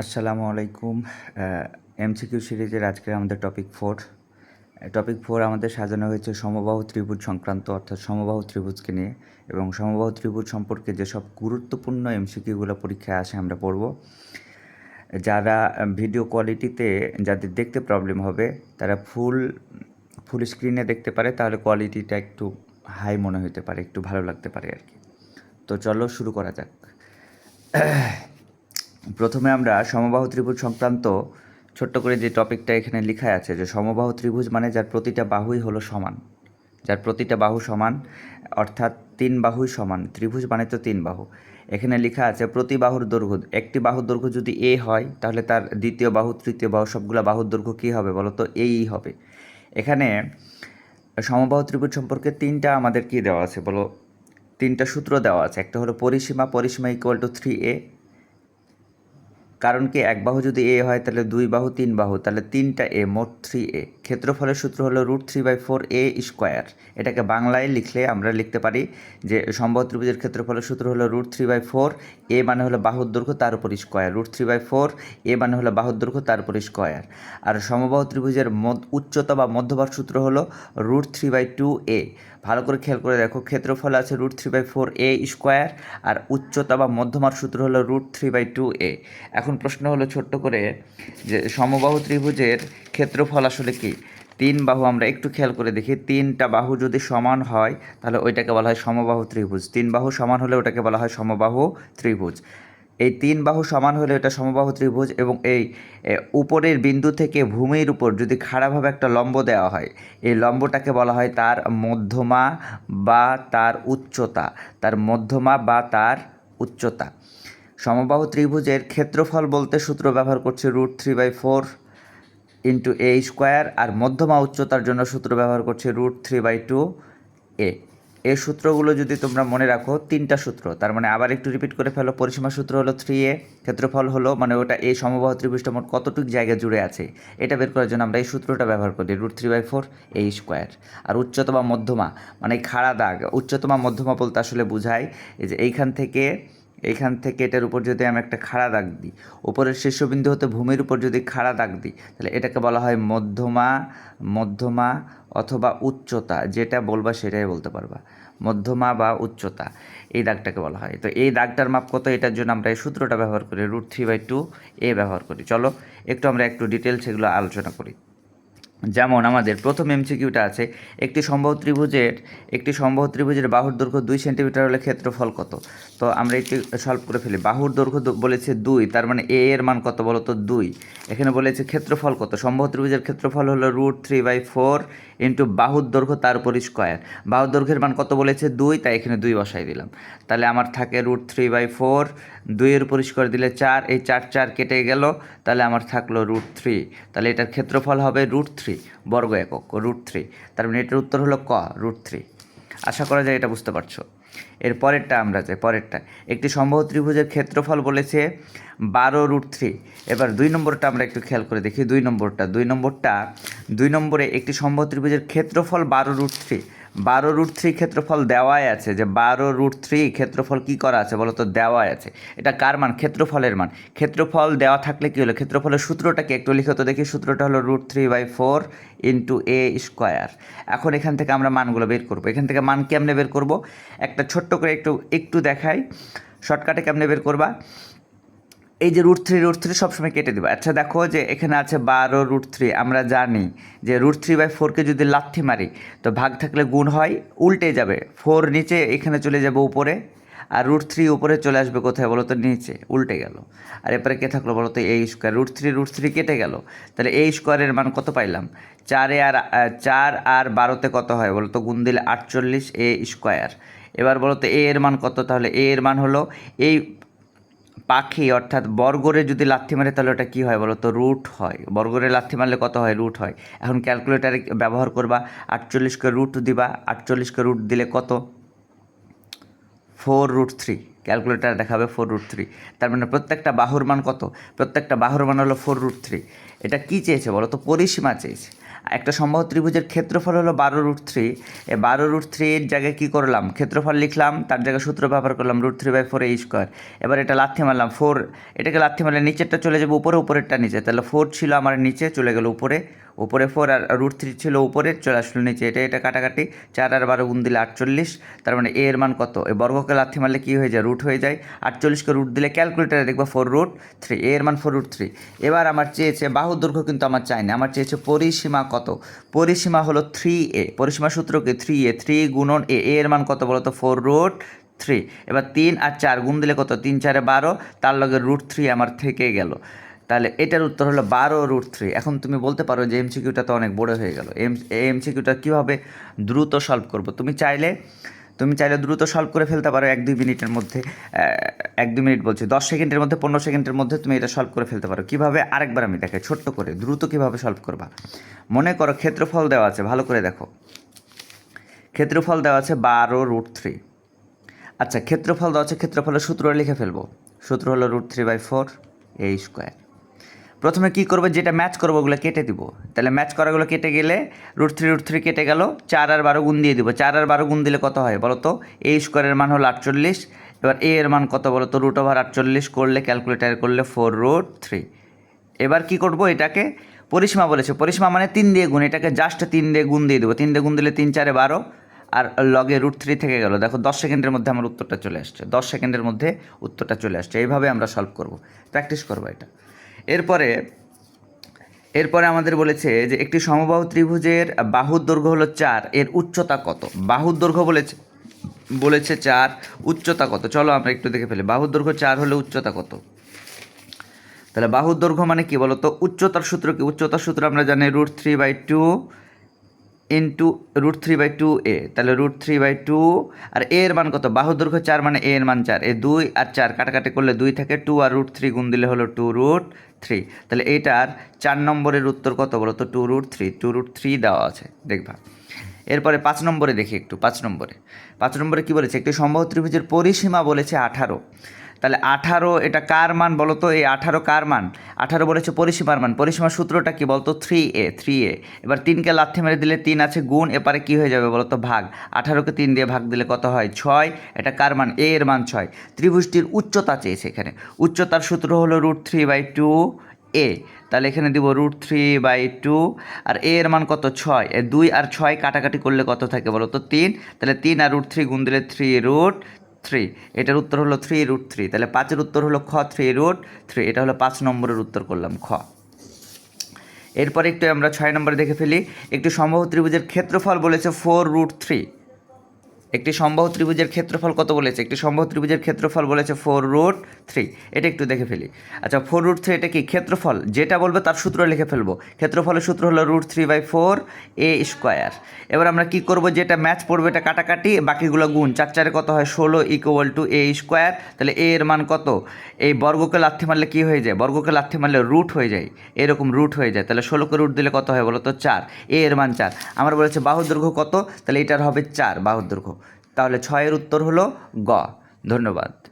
আসসালামু আলাইকুম। এমসিকিউ সিরিজের আজকে আমাদের টপিক ফোর টপিক ফোর আমাদের সাজানো হয়েছে সমবাহু ত্রিভুজ সংক্রান্ত, অর্থাৎ সমবাহু ত্রিভুজকে নিয়ে। এবং সমবাহু ত্রিভুজ সম্পর্কে যেসব গুরুত্বপূর্ণ এমসিকিউগুলো পরীক্ষায় আসে আমরা পড়ব। যারা ভিডিও কোয়ালিটিতে যাদের দেখতে প্রবলেম হবে, তারা ফুল ফুল স্ক্রিনে দেখতে পারে, তাহলে কোয়ালিটিটা একটু হাই মনে হতে পারে, একটু ভালো লাগতে পারে আর কি। তো চলো শুরু করা যাক। প্রথমে আমরা সমবাহু ত্রিভুজ সংক্রান্ত ছোট্ট করে যে টপিকটা এখানে লেখা আছে যে সমবাহু ত্রিভুজ মানে যার প্রতিটা বাহুই হলো সমান। যার প্রতিটা বাহু সমান, অর্থাৎ তিন বাহুই সমান। ত্রিভুজ মানে তো তিন বাহু। এখানে লেখা আছে প্রতি বাহুর দৈর্ঘ্য, একটি বাহুর দৈর্ঘ্য যদি এ হয়, তাহলে তার দ্বিতীয় বাহু, তৃতীয় বাহু, সবগুলো বাহুর দৈর্ঘ্য কী হবে বলো তো এই হবে। এখানে সমবাহু ত্রিভুজ সম্পর্কে তিনটা আমাদের কি দেওয়া আছে বলো? তিনটা সূত্র দেওয়া আছে। একটা হলো পরিসীমা পরিসীমা ইকুয়াল টু থ্রি এ কারণ কি, এক বাহু যদি এ হয়, তাহলে দুই বাহু, তিন বাহু, তাহলে তিনটা এ মোট থ্রি এ ক্ষেত্রফলের সূত্র হলো root three by four a square এটাকে বাংলায় লিখলে আমরা লিখতে পারি যে সম্ভব ত্রিভুজের ক্ষেত্রফলের সূত্র হলো root three by four a মানে হলো বাহুর দৈর্ঘ্য, তার উপর square root three by four a মানে হলো বাহুর দৈর্ঘ্য, তার উপর স্কোয়ার আর সমবাহু ত্রিভুজের উচ্চতা বা মধ্যভাগ সূত্র হলো root three by two a ভালো করে খেয়াল করে দেখো, ক্ষেত্রফল আছে root three by four a square আর উচ্চতা বা মধ্যমার সূত্র হলো root three by two a এখন প্রশ্ন হলো ছোট্ট করে যে সমবাহু ত্রিভুজের ক্ষেত্রফল আসলে কি? তিন বাহু আমরা একটু খেয়াল করে দেখি, তিনটা বাহু যদি সমান হয়, তাহলে ওইটাকে বলা হয় সমবাহু ত্রিভুজ। তিন বাহু সমান হলে ওটাকে বলা হয় সমবাহু ত্রিভুজ। এই তিন বাহু সমান হলে এটা সমবাহু ত্রিভুজ এবং এই উপরের বিন্দু থেকে ভূমির উপর যদি খাড়াভাবে একটা লম্ব দেওয়া হয়, এই লম্বটাকে বলা হয় তার মধ্যমা বা তার উচ্চতা, তার মধ্যমা বা তার উচ্চতা। সমবাহু ত্রিভুজের ক্ষেত্রফল বলতে সূত্র ব্যবহার করছে root three by four into a square, আর মধ্যমা উচ্চতার জন্য সূত্র ব্যবহার করছে root three by two a. এই সূত্রগুলো যদি তোমরা মনে রাখো, তিনটা সূত্র। তার মানে আবার একটু রিপিট করে ফেলো, পরিসীমা সূত্র হলো থ্রি এ ক্ষেত্রফল হলো মানে ওটা এই সমবাহ ত্রিভুজটা মোট কতটুকু জায়গা জুড়ে আছে। এটা বের করার জন্য আমরা এই সূত্রটা ব্যবহার করি root three by four a square আর উচ্চতমা মধ্যমা মানে খাড়া দাগ, উচ্চতমা মধ্যমা বলতে আসলে বোঝায় যে এইখান থেকে এইখান থেকে এটার উপর যদি আমি একটা খাড়া দাগ দিই, উপরের শীর্ষবিন্দু হতে ভূমির উপর যদি খাড়া দাগ দিই, তাহলে এটাকে বলা হয় মধ্যমা মধ্যমা অথবা উচ্চতা, যেটা বলবা সেটাই বলতে পারবা। মধ্যমা বা উচ্চতা, এই দাগটাকে বলা হয়। তো এই দাগটার মাপ কত? এটার জন্য আমরা এই সূত্রটা ব্যবহার করি root three by two a ব্যবহার করি। চলো, একটু আমরা একটু ডিটেলস এগুলো আলোচনা করি। যেমন আমাদের প্রথম এমসিকিউটা আছে, একটি সম্ভব ত্রিভুজের, একটি সম্ভব ত্রিভুজের বাহুর দৈর্ঘ্য দুই সেন্টিমিটার হলে ক্ষেত্রফল কত? তো আমরা একটু সলভ করে ফেলি। বাহুর দৈর্ঘ্য বলেছে দুই, তার মানে এ এর মান কত বলো তো দুই। এখানে বলেছে ক্ষেত্রফল কত? সম্ভব ত্রিভুজের ক্ষেত্রফল হলো root three by four into বাহুর দৈর্ঘ্য তার উপর স্কোয়ার বাহুর দৈর্ঘ্যের মান কত বলেছে? দুই, তাই এখানে দুই বসাই দিলাম। তাহলে আমার থাকে রুট থ্রি বাই ফোর দুইয়ের উপর স্কোয়ার দিলে চার, এই চার চার কেটে গেল, তাহলে আমার থাকল রুট থ্রি তাহলে এটার ক্ষেত্রফল হবে রুট থ্রি বর্গ একক রুট থ্রি তার মানে এটার উত্তর হলো ক রুট থ্রি আশা করা যায় এটা বুঝতে পারছ। এর পরেরটা আমরা যাই পরেরটা, একটি সম্ভব ত্রিভুজের ক্ষেত্রফল বলেছে বারো রুট থ্রি এবার দুই নম্বরটা আমরা একটু খেয়াল করে দেখি, দুই নম্বরটা দুই নম্বরটা, দুই নম্বরে একটি সম্ভব ত্রিভুজের ক্ষেত্রফল বারো রুট থ্রি বারো রুট থ্রি ক্ষেত্রফল দেওয়াই আছে। যে বারো রুট থ্রি ক্ষেত্রফল কী করা আছে বলো তো দেওয়াই আছে। এটা কার মান? ক্ষেত্রফলের মান। ক্ষেত্রফল দেওয়া থাকলে কী হলো? ক্ষেত্রফলের সূত্রটাকে একটু লিখে তো দেখি। সূত্রটা হলো root three by four into a square এখন এখান থেকে আমরা মানগুলো বের করব। এখান থেকে মান কেমনে বের করব? একটা ছোট্ট করে একটু একটু দেখাই। শর্টকাটে কেমনে বের করবা? এই যে রুট থ্রি রুট থ্রি সবসময় কেটে দেবে। আচ্ছা দেখো যে এখানে আছে বারো রুট থ্রি আমরা জানি যে রুট থ্রি বাই ফোরকে যদি লাথি মারি, তো ভাগ থাকলে গুণ হয়, উল্টে যাবে। ফোর নিচে, এখানে চলে যাবে উপরে, আর রুট থ্রি উপরে চলে আসবে কোথায় বলো তো নিচে, উল্টে গেল। আর এরপরে কে থাকল বলো তো এই square root three root three কেটে গেল। তাহলে এই স্কোয়ারের মান কত পাইলাম? চারে আর চার আর বারোতে কত হয় বলো তো গুণ দিলে আটচল্লিশ এ স্কোয়ার এবার বলো তো এ এর মান কত? তাহলে এ এর মান হলো এই পাখি অর্থাৎ বর্গরে যদি লাথি মারে, তাহলে ওটা কী হয় বলো তো রুট হয়। বর্গরে লাথি মারলে কত হয়? রুট হয়। এখন ক্যালকুলেটারে ব্যবহার করবা আটচল্লিশকে রুট দিবা আটচল্লিশকে রুট দিলে কত? Four root three. ক্যালকুলেটার দেখাবে ফোর রুট থ্রি। তার মানে প্রত্যেকটা বাহুর মান কত? প্রত্যেকটা বাহুর মান হলো ফোর রুট থ্রি। এটা কী চেয়েছে বলো তো পরিসীমা চেয়েছে। একটা সম্ভব ত্রিভুজের ক্ষেত্রফল হলো বারো রুট থ্রি। এ বারো রুট থ্রি এর জায়গায় কী করলাম? ক্ষেত্রফল লিখলাম, তার জায়গায় সূত্র ব্যবহার করলাম রুট থ্রি বাই ফোর এই স্কোয়ার। এবার এটা লাথি মারলাম, ফোর, এটাকে লাথি মারলে নিচেরটা চলে যাবে উপরে, উপরেরটা নিচে। তাহলে ফোর ছিল আমার নিচে, চলে গেল উপরে উপরে ফোর আর রুট থ্রি ছিল উপরে, চলে আসলো নিচে। এটা এটা কাটাকাটি, চার আর বারো গুণ দিলে আটচল্লিশ, তার মানে এ এর মান কত? এই বর্গকে লাথি মারলে কী হয়ে যায়? রুট হয়ে যায়। আটচল্লিশকে রুট দিলে ক্যালকুলেটারে দেখব ফোর রুট থ্রি এ এর মান ফোর রুট থ্রি এবার আমার চেয়েছে, বাহু দৈর্ঘ্য কিন্তু আমার চাই না। আমার চেয়েছে পরিসীমা কত? পরিসীমা হলো থ্রি এ পরিসীমা সূত্র কি? থ্রি এ থ্রি গুণন এ এ এর মান কত বলো তো ফোর রুট থ্রি এবার তিন আর চার গুণ দিলে কত? তিন, চারে বারো। তার লগে রুট থ্রি আমার থেকে গেল। তাহলে এটার উত্তর হলো বারো রুট থ্রি এখন তুমি বলতে পারো যে এমসিকিউটা তো অনেক বড় হয়ে গেল। এম এমসিকিউটা কীভাবে দ্রুত সলভ করব? তুমি চাইলে তুমি চাইলে দ্রুত সলভ করে ফেলতে পারো এক দুই মিনিটের মধ্যে। এক দুই মিনিট বলছি, দশ সেকেন্ডের মধ্যে, পনেরো সেকেন্ডের মধ্যে তুমি এটা সলভ করে ফেলতে পারো। কীভাবে? আরেকবার আমি দেখাই, ছোট্ট করে, দ্রুত কীভাবে সলভ করবা? মনে করো ক্ষেত্রফল দেওয়া আছে, ভালো করে দেখো। ক্ষেত্রফল দেওয়া আছে বারো রুট থ্রি আচ্ছা ক্ষেত্রফল দেওয়া আছে, ক্ষেত্রফলের সূত্র লিখে ফেলব। সূত্র হলো root three by four a square প্রথমে কী করব? যেটা ম্যাচ করব ওগুলো কেটে দিব। তাহলে ম্যাচ করাগুলো কেটে গেলে রুট থ্রি রুট থ্রি কেটে গেল, চার আর বারো গুণ দিয়ে দিব। চার আর বারো গুণ দিলে কত হয় বলো তো এ স্কোয়ারের মান হলো আটচল্লিশ, এবার এ এর মান কত বলো তো রুট ওভার আটচল্লিশ করলে ক্যালকুলেটার করলে ফোর রুট থ্রি এবার কি করব? এটাকে পরিসীমা বলেছে। পরিসীমা মানে তিন দিয়ে গুণ। এটাকে জাস্ট তিন দিয়ে গুণ দিয়ে দেবো। তিন দিয়ে গুণ দিলে তিন, চারে বারো। আর লগে রুট থ্রি থেকে গেল। দেখো, দশ সেকেন্ডের মধ্যে আমার উত্তরটা চলে আসছে। দশ সেকেন্ডের মধ্যে উত্তরটা চলে আসছে। এইভাবে আমরা সলভ করব। প্র্যাকটিস করব এটা। এরপরে এরপরে আমাদের বলেছে যে একটি সমবাহু ত্রিভুজের বাহুর দৈর্ঘ্য হলো চার, এর উচ্চতা কত? বাহুর দৈর্ঘ্য বলেছে বলেছে চার, উচ্চতা কত? চলো আমরা একটু দেখে ফেলি। বাহুর দৈর্ঘ্য চার হলে উচ্চতা কত? তাহলে বাহুর দৈর্ঘ্য মানে কি বলতো? উচ্চতার সূত্র কি? উচ্চতার সূত্র আমরা জানি root three by two into root three by two a তাহলে রুট থ্রি বাই টু আর এ এর মান কত? বাহুর দৈর্ঘ্য চার মানে এ এর মান চার। এ দুই আর চার কাটাকাটি করলে দুই থাকে টু আর রুট থ্রি গুণ দিলে হলো টু রুট থ্রি তাহলে এইটার চার নম্বরের উত্তর কত বলো তো? Two root three two root three দেওয়া আছে, দেখবা। এরপরে পাঁচ নম্বরে দেখি একটু, পাঁচ নম্বরে। পাঁচ নম্বরে কি বলেছে? একটি সম্ভব ত্রিভুজের পরিসীমা বলেছে আঠারো। তাহলে আঠারো, এটা কার মান বলো তো? এই আঠারো কার মান? আঠারো বলেছে পরিসীমার মান। পরিসীমার সূত্রটা কি বলতো? থ্রি এ থ্রি এ এবার তিনকে লাথি মেরে দিলে তিন আছে গুণ, এপারে কি হয়ে যাবে বলতো? ভাগ। আঠারোকে তিন দিয়ে ভাগ দিলে কত হয়? ছয়। এটা কার মান? এ এর মান ছয়। ত্রিভুজটির উচ্চতা চেয়েছে এখানে। উচ্চতার সূত্র হলো root three by two a তাহলে এখানে দিব রুট থ্রি বাই টু আর এ এর মান কত? ছয়। এ দুই আর ছয় কাটাকাটি করলে কত থাকে বলো তো তিন। তাহলে তিন আর রুট থ্রি গুণ দিলে থ্রি রুট থ্রি এটার উত্তর হলো থ্রি রুট থ্রি তাহলে পাঁচের উত্তর হলো খ থ্রি রুট থ্রি এটা হলো পাঁচ নম্বরের উত্তর করলাম খ। এরপর একটু আমরা ছয় নম্বরে দেখে ফেলি, একটু সম্ভব ত্রিভুজের ক্ষেত্রফল বলেছে ফোর রুট থ্রি একটি সম্ভব ত্রিভুজের ক্ষেত্রফল কত বলেছে? একটি সম্ভব ত্রিভুজের ক্ষেত্রফল বলেছে ফোর রুট থ্রি এটা একটু দেখে ফেলি। আচ্ছা ফোর রুট থ্রি এটা কি? ক্ষেত্রফল। যেটা বলবে তার সূত্র লিখে ফেলব। ক্ষেত্রফলের সূত্র হলো root three by four a square এবার আমরা কি করব? যেটা ম্যাচ পড়বে এটা কাটাকাটি, বাকিগুলো গুণ। চার চারে কত হয়? ষোলো ইকুয়াল টু এ স্কোয়ার তাহলে এ এর মান কত? এই বর্গকে লাথি মারলে কি হয়ে যায়? বর্গকে লাথি মারলে রুট হয়ে যায়। এরকম রুট হয়ে যায়। তাহলে ষোলোকে রুট দিলে কত হয় বলো তো চার। এ এর মান চার। আমার বলেছে বাহুর দৈর্ঘ্য কত? তাহলে এটার হবে চার বাহুর তাহলে ছয়ের উত্তর হলো গ। ধন্যবাদ।